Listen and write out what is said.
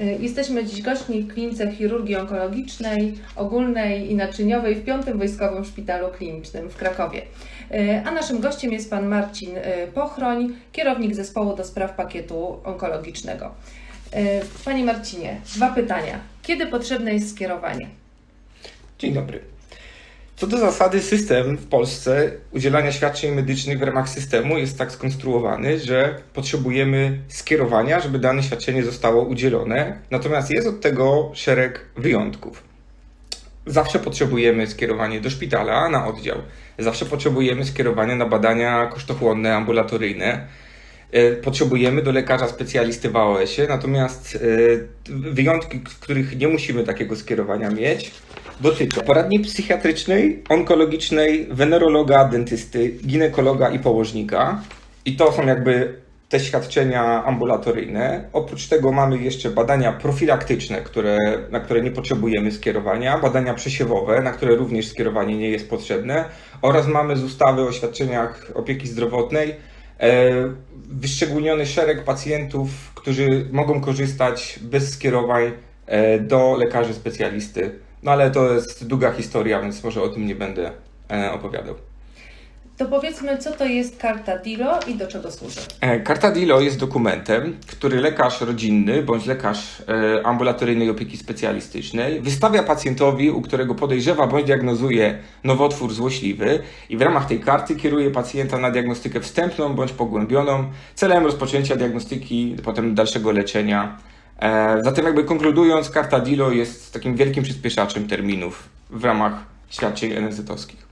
Y, Jesteśmy dziś gośćmi w klinice chirurgii onkologicznej, ogólnej i naczyniowej w Piątym Wojskowym Szpitalu Klinicznym w Krakowie. Y, A naszym gościem jest pan Marcin y, Pochroń, kierownik zespołu do spraw pakietu onkologicznego. Panie Marcinie, dwa pytania. Kiedy potrzebne jest skierowanie? Dzień dobry. Co do zasady, system w Polsce udzielania świadczeń medycznych w ramach systemu jest tak skonstruowany, że potrzebujemy skierowania, żeby dane świadczenie zostało udzielone. Natomiast jest od tego szereg wyjątków. Zawsze potrzebujemy skierowanie do szpitala na oddział. Zawsze potrzebujemy skierowania na badania kosztochłonne, ambulatoryjne. E, Potrzebujemy do lekarza specjalisty w AOS-ie, natomiast e, wyjątki, w których nie musimy takiego skierowania mieć, dotyczą poradni psychiatrycznej, onkologicznej, wenerologa, dentysty, ginekologa i położnika. I to są jakby te świadczenia ambulatoryjne. Oprócz tego mamy jeszcze badania profilaktyczne, które, na które nie potrzebujemy skierowania, badania przesiewowe, na które również skierowanie nie jest potrzebne, oraz mamy z ustawy o świadczeniach opieki zdrowotnej e, wyszczególniony szereg pacjentów, którzy mogą korzystać bez skierowań e, do lekarzy specjalisty. No ale to jest długa historia, więc może o tym nie będę e, opowiadał. To powiedzmy, co to jest karta DILO i do czego służy? E, Karta DILO jest dokumentem, który lekarz rodzinny bądź lekarz e, ambulatoryjnej opieki specjalistycznej wystawia pacjentowi, u którego podejrzewa bądź diagnozuje nowotwór złośliwy i w ramach tej karty kieruje pacjenta na diagnostykę wstępną bądź pogłębioną celem rozpoczęcia diagnostyki, potem dalszego leczenia. E, Zatem jakby konkludując, karta DILO jest takim wielkim przyspieszaczem terminów w ramach świadczeń NFZ-owskich.